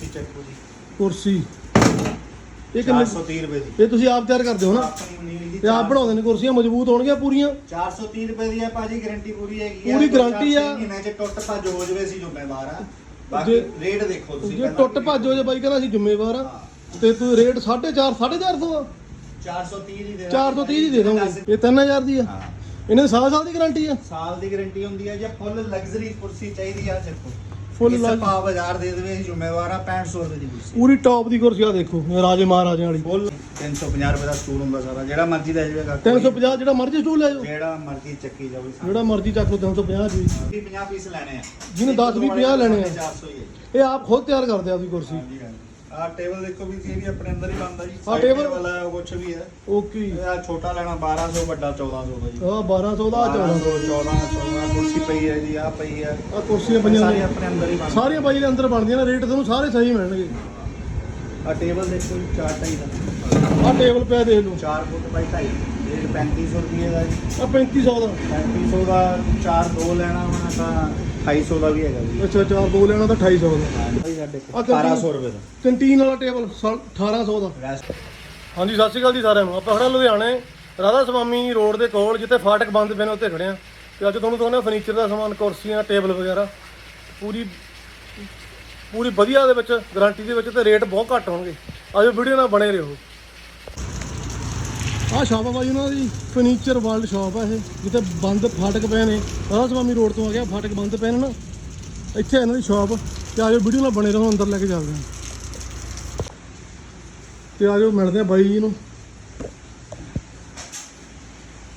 ਕੁਰਸੀ ਚੱਕੋ ਜੀ। ਕੁਰਸੀ। ਇਹ ਕਿੰਨੇ 430 ਰੁਪਏ ਦੀ। ਇਹ ਤੁਸੀਂ ਆਪ ਤਿਆਰ ਕਰਦੇ ਹੋ ਨਾ? ਆਪਣੀ ਦੀ ਆਪ ਬਣਾਉਂਦੇ ਨੇ ਕੁਰਸੀਆਂ ਮਜ਼ਬੂਤ ਹੋਣਗੀਆਂ ਪੂਰੀਆਂ? 430 ਰੁਪਏ ਦੀ ਹੈ ਭਾਜੀ ਗਾਰੰਟੀ ਪੂਰੀ ਹੈਗੀ ਪੂਰੀ guarantee ਆ। ਮਹੀਨੇ ਚ ਟੁੱਟ ਭੱਜ ਹੋ ਜਵੇ ਸੀ ਜ਼ਿੰਮੇਵਾਰ ਆ। ਬਾਕੀ ਜੇ- ਰੇਟ ਦੇਖੋ ਤੁਸੀਂ ਜੇ ਟੁੱਟ ਭੱਜ ਹੋ ਜੇ ਬਾਈ ਕਹਿੰਦਾ ਅਸੀਂ ਜ਼ਿੰਮੇਵਾਰ ਆ। ਤੇ ਤੂੰ ਰੇਟ 4.5 450 ਆ। 430 ਦੀ ਦੇ 430 ਦੀ ਦੇ ਦੋਗੇ। ਇਹ 3000 ਦੀ ਆ। ਹਾਂ। ਇਹਨਾਂ ਦੀ ਸਾਲ ਸਾਲ ਦੀ ਗਾਰੰਟੀ ਆ। ਸਾਲ ਦੀ ਗਾਰੰਟੀ ਹੁੰਦੀ ਹੈ ਜੇ। ਫੁੱਲ ਲਗਜ਼ਰੀ ਕੁਰਸੀ ਚਾਹੀਦੀ ਆ ਦੇਖੋ। Full ਇਸ ਪਾ ਬਾਜ਼ਾਰ ਦੇ ਦੇਵੇ ਜ਼ਿੰਮੇਵਾਰ ਆ 6500 ਰੁਪਏ ਦੀ ਕੁਰਸੀ। ਪੂਰੀ ਟੌਪ ਦੀ ਕੁਰਸੀ ਆ ਦੇਖੋ ਰਾਜੇ ਮਹਾਰਾਜਿਆਂ ਵਾਲੀ। ਫੁੱਲ। 350 ਰੁਪਏ ਦਾ ਸਟੂਲ ਹੁੰਦਾ ਸਾਰਾ ਜਿਹੜਾ ਮਰਜ਼ੀ ਲੈ ਜਾਵੇਗਾ 350 ਜਿਹੜਾ ਮਰਜ਼ੀ ਸਟੂਲ ਲੈ ਜਾਓ। ਜਿਹੜਾ ਮਰਜ਼ੀ ਚੱਕੀ ਜਾਵੇ ਜਿਹੜਾ ਮਰਜ਼ੀ ਚੱਕ ਲਓ 350 ਜੀ 50 ਪੀਸ ਲੈਣੇ ਆ। ਜਿਹਨੇ 10 ਵੀ 50 ਲੈਣੇ ਆ। 400 ਹੀ। ਇਹ ਆਪ ਖੁਦ ਤਿਆਰ ਕਰਦੇ ਆ ਆਪਦੀ ਕੁਰਸੀ। ਹਾਂਜੀ ਹਾਂਜੀ। ਆ ਟੇਬਲ ਦੇਖੋ ਵੀ ਇਹ ਵੀ ਆਪਣੇ ਅੰਦਰ ਹੀ ਬਣਦਾ ਜੀ। ਆਹ table- ਵਾਲਾ ਕੁਝ ਵੀ ਹੈ। ਓਕੇ ਇਹ ਆ ਛੋਟਾ ਲੈਣਾ 1200 ਵੱਡਾ 1400 ਦਾ ਜੀ। ਆ 1200 ਦਾ ਆ 1400 1400 1400 ਕੁਰਸੀ ਪਈ ਹੈ ਜੀ ਆ ਪਈ ਹੈ। ਆ ਕੁਰਸੀਆਂ ਪਈਆਂ ਸਾਰੀ ਨੇ। ਆਪਣੇ ਅੰਦਰ ਹੀ ਬਣਦੀ ਸਾਰੀਆਂ ਬਾਈ ਦੇ ਅੰਦਰ ਬਣਦੀਆਂ ਨੇ ਰੇਟ ਤੁਹਾਨੂੰ ਸਾਰੇ ਸਹੀ ਮਿਲਣਗੇ। ਆ ਟੇਬਲ ਦੇਖੋ ਜੀ 4 ਢਾਈ ਦਾ। ਆ ਟੇਬਲ ਪਿਆ ਦੇਖ ਲਓ। 4 ਫੁੱਟ ਬਾਈ 2.5 ਰੇਟ 3500 ਰੁਪਏ ਦਾ ਜੀ। ਆ 3500 ਦਾ। 3500 ਦਾ 4 ਦੋ ਲੈਣਾ ਹੋਣਾ ਤਾਂ 250 ਦਾ ਵੀ ਹੈਗਾ ਜੀ। ਅੱਛਾ ਚਾਰ ਦੋ ਲੈਣਾ ਤਾਂ 250 ਦਾ। ਭਾਈ ਸਾਡੇ ਆਹ ਕੋਲ ਕੰਟੀਨ- 1200 ਰੁਪਏ ਦਾ। ਕੰਟੀਨ ਵਾਲਾ ਟੇਬਲ 1800 ਦਾ। ਰੈਸਟ ਹਾਂਜੀ ਸਤਿ ਸ਼੍ਰੀ ਅਕਾਲ ਜੀ ਸਾਰਿਆਂ ਨੂੰ। ਆਪਾਂ ਖੜਾ ਲੁਧਿਆਣੇ ਰਾਧਾ ਸਵਾਮੀ ਰੋਡ ਦੇ ਕੋਲ ਜਿੱਥੇ ਫਾਟਕ ਬੰਦ ਪਏ ਨੇ ਉੱਥੇ ਖੜੇ ਆ ਤੇ ਅੱਜ ਤੁਹਾਨੂੰ ਤੁਹਾਨੂੰ ਫਰਨੀਚਰ ਦਾ ਸਮਾਨ ਕੁਰਸੀਆਂ ਟੇਬਲ ਵਗੈਰਾ। ਪੂਰੀ ਪੂਰੀ ਵਧੀਆ ਦੇ ਵਿੱਚ ਗਾਰੰਟੀ ਦੇ ਵਿੱਚ ਤੇ ਰੇਟ ਬਹੁਤ ਘੱਟ ਹੋਣਗੇ। ਆਜੋ ਵੀਡੀਓ ਨਾਲ ਬਣੇ ਰਹੋ। ਆਹ ਸ਼ਾਪ ਆ ਬਾਈ ਉਹਨਾਂ ਦੀ ਫਰਨੀਚਰ ਵਰਲਡ ਸ਼ਾਪ ਆ ਇਹ ਜਿੱਥੇ ਬੰਦ ਫਾਟਕ ਪਏ ਨੇ। ਰਾਧਾ ਸਵਾਮੀ ਰੋਡ ਤੋਂ ਆ ਗਿਆ ਫਾਟਕ ਬੰਦ ਪਏ ਨੇ ਨਾ। ਇੱਥੇ ਇਹਨਾਂ ਦੀ ਸ਼ਾਪ ਤੇ ਆਜੋ ਵੀਡੀਓ ਨਾਲ ਬਣੇ ਰਹੋ ਅੰਦਰ ਲੈ ਕੇ ਚੱਲਦੇ ਹਾਂ ਤੇ ਆਜੋ ਮਿਲਦੇ ਆ ਬਾਈ ਜੀ ਨੂੰ।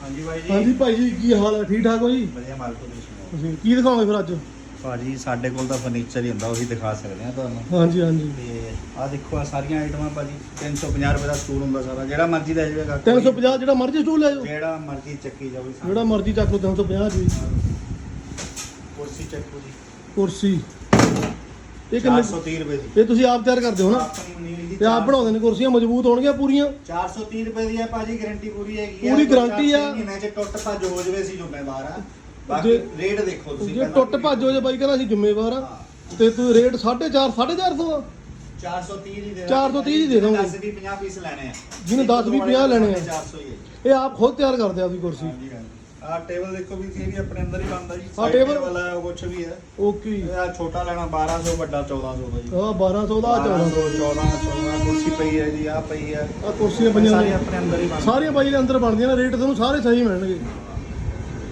ਹਾਂਜੀ ਭਾਈ ਜੀ। ਹਾਂਜੀ ਭਾਈ ਜੀ ਕੀ ਹਾਲ ਹੈ ਠੀਕ ਠਾਕ ਹੋ ਜੀ? ਵਧੀਆ ਮਾਲ ਤੋਂ ਤੁਸੀਂ ਸੁਣਾਓ? ਤੁਸੀਂ ਕੀ ਦਿਖਾਓਗੇ ਫਿਰ ਅੱਜ? ਭਾਜੀ ਸਾਡੇ ਕੋਲ ਤਾਂ ਫਰਨੀਚਰ ਹੀ ਹੁੰਦਾ ਉਹੀ ਦਿਖਾ ਸਕਦੇ ਆ ਤੁਹਾਨੂੰ। ਹਾਂਜੀ ਹਾਂਜੀ। ਤੇ ਆ ਦੇਖੋ ਆ ਸਾਰੀਆਂ ਆਈਟਮਾਂ ਭਾਜੀ। 350 ਰੁਪਏ ਦਾ ਸਟੂਲ ਹੁੰਦਾ ਸਾਰਾ ਜਿਹੜਾ ਮਰਜ਼ੀ ਲੈ ਜਾਵੇਗਾ 350 ਜਿਹੜਾ ਮਰਜ਼ੀ ਸਟੂਲ ਲੈ ਜਾਓ। ਜਿਹੜਾ ਮਰਜ਼ੀ ਚੱਕੀ ਜਾਵੇ ਜਿਹੜਾ ਮਰਜ਼ੀ ਚੱਕ ਲਓ 350 ਜੀ। ਕੁਰਸੀ ਚੱਕੋ ਜੀ। ਕੁਰਸੀ। ਇਹ ਕਿੰਨੇ 430 ਰੁਪਏ ਦੀ। ਇਹ ਤੁਸੀਂ ਆਪ ਤਿਆਰ ਕਰਦੇ ਹੋ ਨਾ? ਤੇ ਆਪ ਬਣਾਉਂਦੇ ਨੇ ਕੁਰਸੀਆਂ ਮਜ਼ਬੂਤ ਹੋਣਗੀਆਂ ਪੂਰੀਆਂ? 430 ਰੁਪਏ ਦੀ ਹੈ ਭਾਜੀ ਗਾਰੰਟੀ ਪੂਰੀ ਹੈਗੀ ਪੂਰੀ guarantee ਆ। ਮਹੀਨੇ ਚ ਟੁੱਟ ਭੱਜ ਹੋ ਜਵੇ ਸੀ ਜ਼ਿੰਮੇਵਾਰ ਆ। ਬਾਕੀ ਜੇ- ਰੇਟ ਦੇਖੋ ਤੁਸੀਂ ਜੇ ਪਹਿਲਾਂ ਟੁੱਟ ਭੱਜ ਹੋ ਜੇ ਬਾਈ ਕਹਿੰਦਾ ਅਸੀਂ ਜ਼ਿੰਮੇਵਾਰ ਆ। ਤੇ ਤੂੰ ਰੇਟ 4.5 450 ਆ। 430 ਦੀ ਦੇ 430 ਦੀ ਦੇ ਦੋਗੇ। 10 ਵੀ 50 ਪੀਸ ਲੈਣੇ ਆ। ਜਿਹਨੇ 10 ਵੀ 50 ਲੈਣੇ ਆ। 400 ਹੀ ਹੈ। ਇਹ ਆਪ ਖੁਦ ਤਿਆਰ ਕਰਦੇ ਆ ਆਪਦੀ ਕੁਰਸੀ। ਹਾਂਜੀ ਆ ਟੇਬਲ ਦੇਖੋ ਵੀ ਇਹ ਵੀ ਆਪਣੇ ਅੰਦਰ ਹੀ ਬਣਦਾ ਜੀ। ਆਹ table- ਵਾਲਾ ਕੁਝ ਵੀ ਹੈ ਓਕੇ ਇਹ ਆ ਛੋਟਾ ਲੈਣਾ 1200 ਵੱਡਾ 1400 ਦਾ ਜੀ। ਆ 1200 ਦਾ ਆ 1400 1400 1400 ਕੁਰਸੀ ਪਈ ਹੈ ਜੀ ਆ ਪਈ ਹੈ। ਆ ਕੁਰਸੀਆਂ ਪਈਆਂ ਸਾਰੀ ਨੇ। ਆਪਣੇ ਅੰਦਰ ਹੀ ਬਣਦੀ ਸਾਰੀਆਂ ਬਾਈ ਦੇ ਅੰਦਰ ਬਣਦੀਆਂ ਨੇ ਰੇਟ ਤੁਹਾਨੂੰ ਸਾਰੇ ਸਹੀ ਮਿਲਣਗੇ।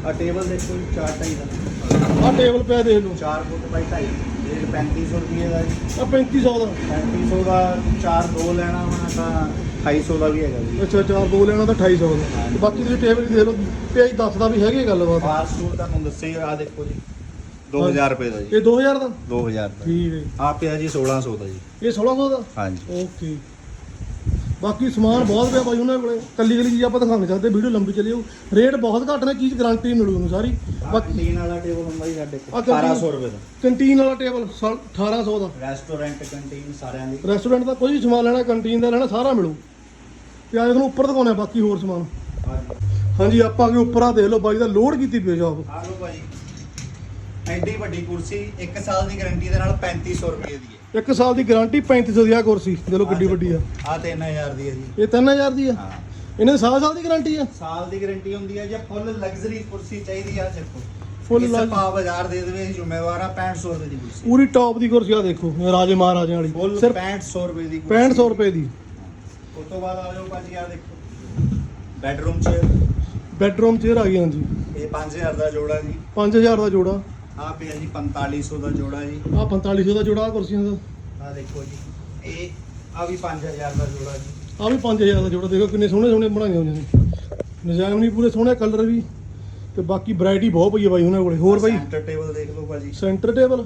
ਆ ਟੇਬਲ ਦੇਖੋ ਜੀ 4 ਢਾਈ ਦਾ। ਆ ਟੇਬਲ ਪਿਆ ਦੇਖ ਲਓ। 4 ਫੁੱਟ ਬਾਈ 2.5 ਰੇਟ 3500 ਰੁਪਏ ਦਾ ਜੀ ਆ 3500 ਦਾ। 3500 ਦਾ 4 ਦੋ ਲੈਣਾ ਹੋਣਾ ਤਾਂ 250 ਦਾ ਵੀ ਹੈਗਾ ਜੀ। ਅੱਛਾ ਚਾਰ ਦੋ ਲੈਣਾ ਤਾਂ 2800 ਦਾ। ਤੇ ਬਾਕੀ ਤੁਸੀਂ ਟੇਬਲ ਹੀ ਦੇਖ ਲਓ। ਪੇਜ ਦੱਸਦਾ ਵੀ ਹੈਗੀ ਗੱਲਬਾਤ? ਬਾਹਰ ਸੂਟ ਤੁਹਾਨੂੰ ਦੱਸੇ ਆ ਦੇਖੋ ਜੀ। 2000 ਰੁਪਏ ਦਾ ਜੀ। ਇਹ 2000 ਦਾ? 2000 ਦਾ। ਠੀਕ ਹੈ ਆ ਪਿਆ ਜੀ 1600 ਦਾ ਜੀ। ਇਹ 1600 ਦਾ? ਹਾਂਜੀ। ਓਕੇ। ਬਾਕੀ ਸਮਾਨ ਬਹੁਤ ਪਿਆ ਬਾਈ ਉਹਨਾਂ ਕੋਲੇ। ਕੱਲੀ ਕੱਲੀ ਚੀਜ਼ ਆਪਾਂ ਦਿਖਾ ਨਹੀਂ ਸਕਦੇ ਵੀਡੀਓ ਲੰਬੀ ਚੱਲੀ ਜਾਊ। ਰੇਟ ਬਹੁਤ ਘੱਟ ਨੇ ਚੀਜ਼ ਗਾਰੰਟੀ ਮਿਲੂ ਤੁਹਾਨੂੰ ਸਾਰੀ। ਬਾਕੀ ਕੰਟੀਨ ਵਾਲਾ ਟੇਬਲ ਹੁੰਦਾ ਜੀ ਸਾਡੇ ਆਹ ਕੋਲ 1800 ਰੁਪਏ ਦਾ। ਕੰਟੀਨ ਵਾਲਾ ਟੇਬਲ 1800 ਦਾ। ਰੈਸਟੋਰੈਂਟ ਕੰਟੀਨ ਸਾਰਿਆਂ ਦੀ। ਰੈਸਟੋਰੈਂਟ ਦਾ ਕੋਈ ਵੀ ਸਮਾਨ ਲੈਣਾ ਕੰਟੀਨ ਦਾ ਲੈਣਾ ਸਾਰਾ ਮਿਲੂ। ਤੇ ਆਏ ਤੁਹਾਨੂੰ ਉੱਪਰ ਦਿਖਾਉਣਾ ਬਾਕੀ ਹੋਰ ਸਮਾਨ। ਹਾਂਜੀ। ਆਪਾਂ ਅੱਗੇ ਉੱਪਰ ਆ ਦੇਖ ਲਓ ਬਾਈ ਦਾ ਲੋਡ ਕੀਤੀ ਪਈ ਸ਼ਾਪ ਆ ਐਡੀ ਵੱਡੀ ਕੁਰਸੀ 1 ਸਾਲ ਦੀ ਗਾਰੰਟੀ ਦੇ ਨਾਲ 3500 ਰੁਪਏ ਦੀ ਹੈ। ਇੱਕ ਸਾਲ ਦੀ ਗਾਰੰਟੀ 3500 ਦੀ ਆ ਕੁਰਸੀ ਲਓ ਕਿੱਡੀ ਵੱਡੀ ਆ। ਆ 3000 ਦੀ ਹੈ ਜੀ। ਇਹ 3000 ਦੀ ਆ? ਹਾਂ। ਇਹਨਾਂ ਦੀ ਸਾਲ ਸਾਲ ਦੀ ਗਾਰੰਟੀ ਆ? ਸਾਲ ਦੀ ਗਾਰੰਟੀ ਹੁੰਦੀ ਹੈ ਜੇ ਫੁੱਲ ਲਗਜ਼ਰੀ ਕੁਰਸੀ ਚਾਹੀਦੀ ਆ ਦੇਖੋ। ਇਸ lux- ਪਾ ਬਾਜ਼ਾਰ ਦੇ ਦੇਵੇ ਜ਼ਿੰਮੇਵਾਰ ਆ 6500 ਰੁਪਏ ਦੀ ਕੁਰਸੀ। ਪੂਰੀ ਟੌਪ ਦੀ ਕੁਰਸੀ ਆ ਦੇਖੋ ਰਾਜੇ ਮਹਾਰਾਜਿਆਂ ਵਾਲੀ। ਫੁੱਲ ਸਿਰਫ 6500 ਰੁਪਏ ਦੀ 6500 ਰੁਪਏ ਦੀ। ਉਸ ਤੋਂ ਬਾਅਦ ਆ ਜਾਓ ਭਾਜੀ ਆ ਦੇਖੋ। ਬੈਡਰੂਮ ਚ। ਬੈੱਡਰੂਮ ਚੇਅਰ ਆ ਗਈ ਹਾਂਜੀ। ਇਹ 5000 ਦਾ ਜੋੜਾ ਜੀ। 5000 ਦਾ ਜੋੜਾ। ਆ ਪਿਆ ਜੀ 4500 ਦਾ ਜੋੜਾ ਜੀ। ਆ 4500 ਦਾ ਜੋੜਾ ਕੁਰਸੀਆਂ ਦਾ। ਆ ਦੇਖੋ ਜੀ ਇਹ ਆ ਵੀ 5000 ਦਾ ਜੋੜਾ ਜੀ। ਆ ਵੀ 5000 ਦਾ ਜੋੜਾ ਦੇਖੋ ਕਿੰਨੇ ਸੋਹਣੇ ਸੋਹਣੇ ਬਣਾਏ ਹੋਏ ਨੇ। ਡਿਜ਼ਾਈਨ ਵੀ ਪੂਰੇ ਸੋਹਣੇ ਕਲਰ ਵੀ। ਤੇ ਬਾਕੀ ਵੈਰਾਈਟੀ ਬਹੁਤ ਪਈ ਹੈ ਬਾਈ ਉਹਨਾਂ ਕੋਲੇ। ਹੋਰ ਬਾਈ? ਸੈਂਟਰ ਟੇਬਲ ਦੇਖ ਲਓ ਭਾਜੀ। ਸੈਂਟਰ ਟੇਬਲ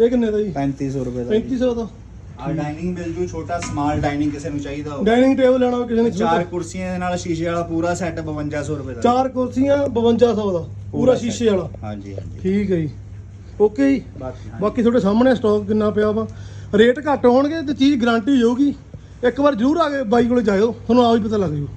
ਇਹ ਕਿੰਨੇ ਦਾ ਜੀ? 3500 ਰੁਪਏ 3500 ਦਾ। ਆ ਡਾਈਨਿੰਗ ਮਿਲ ਜੂ ਛੋਟਾ ਸਮਾਲ ਡਾਈਨਿੰਗ ਕਿਸੇ ਨੂੰ ਚਾਹੀਦਾ ਹੋ ਡਾਈਨਿੰਗ ਟੇਬਲ ਲੈਣਾ ਹੋਵੇ ਕਿਸੇ ਨੇ। ਚਾਰ ਕੁਰਸੀਆਂ ਦੇ ਨਾਲ ਸ਼ੀਸ਼ੇ ਵਾਲਾ ਪੂਰਾ ਸੈੱਟ 5200 ਰੁਪਏ ਦਾ। ਚਾਰ ਕੁਰਸੀਆਂ 5200 ਦਾ। ਪੂਰਾ ਸ਼ੀਸ਼ੇ ਵਾਲਾ। ਹਾਂਜੀ ਹਾਂਜੀ। ਠੀਕ ਹੈ ਜੀ। ਓਕੇ ਜੀ। ਬਾਕੀ ਬਾਕੀ ਤੁਹਾਡੇ ਸਾਹਮਣੇ ਸਟਾਕ ਕਿੰਨਾ ਪਿਆ ਵਾ। ਰੇਟ ਘੱਟ ਹੋਣਗੇ ਤੇ ਚੀਜ਼ ਗਾਰੰਟੀ ਹੋਊਗੀ। ਇੱਕ ਵਾਰ ਜ਼ਰੂਰ ਆ ਕੇ ਬਾਈ ਕੋਲੇ ਜਾਇਓ। ਤੁਹਾਨੂੰ ਆਪ ਹੀ ਪਤਾ ਲੱਗ ਜੂ।